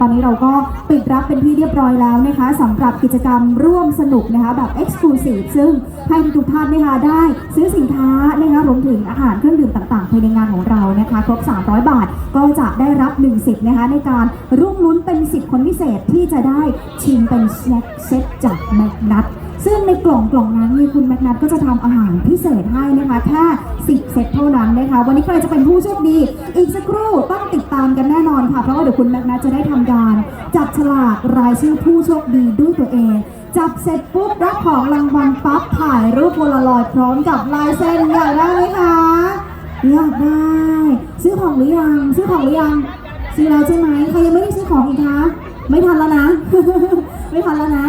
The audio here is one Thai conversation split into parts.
ตอนนี้เราก็ปิดรับเป็นที่เรียบร้อยแล้วนะคะสำหรับกิจกรรมร่วมสนุกนะคะแบบ Exclusive ซึ่งให้ทุกท่านนะคะได้ซื้อสินค้านะคะรวมถึงอาหารเครื่องดื่มต่างๆภายในงานของเรานะคะครบ 300 บาทก็จะได้รับ1สิทธิ์นะคะในการร่วมลุ้นเป็นสิทธิ์คนพิเศษที่จะได้ชิมเป็นแน็คเซตจากแมกนัทซึ่งในกล่องกล่องนั้นนี่คุณแมกนัทก็จะทำอาหารพิเศษให้นะคะแค่10เซตเท่านั้นนะคะวันนี้ใครจะเป็นผู้โชคดีอีก คุณแมกนัทจะได้ทำการ จับฉลากรายชื่อผู้โชคดีด้วยตัวเอง จับเสร็จปุ๊บรับของรางวัลปั๊บถ่ายรูปโพลารอยด์พร้อมกับลายเซ็นอยากได้ไหมคะอยากได้ ซื้อของหรือยัง ซื้อของหรือยังซื้อแล้วใช่ไหมใครยังไม่ได้ซื้อของอีกคะไม่ทันแล้วนะ ไม่ทันแล้วนะ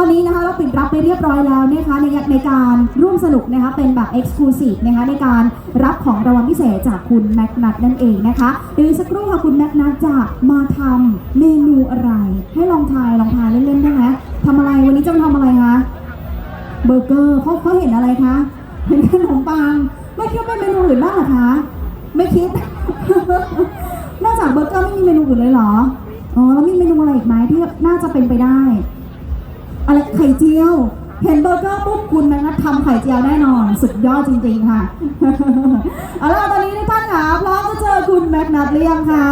อนนี้นะคะเราปิดรับไปเรียบร้อยแล้วนะคะในในการร่วมสนุกนะคะเป็นแบบ Exclusive นะคะในการรับของรางวัลพิเศษจากคุณแม็กนัทนั่นเองนะคะเดี๋ยวสักครู่ค่ะคุณแม็กนัทจะมาทำเมนูอะไร ให้ลองทายลองทายเล่นๆได้ไหมทำอะไรวันนี้จะมาทำอะไรคะเบอร์เกอร์เขาเขาเห็นอะไรคะเห็นขนมปังไม่คิดว่าเป็นเมนูอื่นบ้างหรอคะไม่คิด นอกจากเบอร์เกอร์ไม่มีเมนูอื่นเลยเหรออ๋อแล้วมีเมนูอะไรอีกไหมที่น่าจะเป็นไปได้ ข่เจียว เห็นเบอร์เกอร์ปุ๊บคุณแมกนัททำไข่เจียวแน่นอน สุดยอดจริงๆค่ะ เอาล่ะตอนนี้ทุกท่านค่ะพร้อมจะเจอคุณแมกนัทหรือยังคะ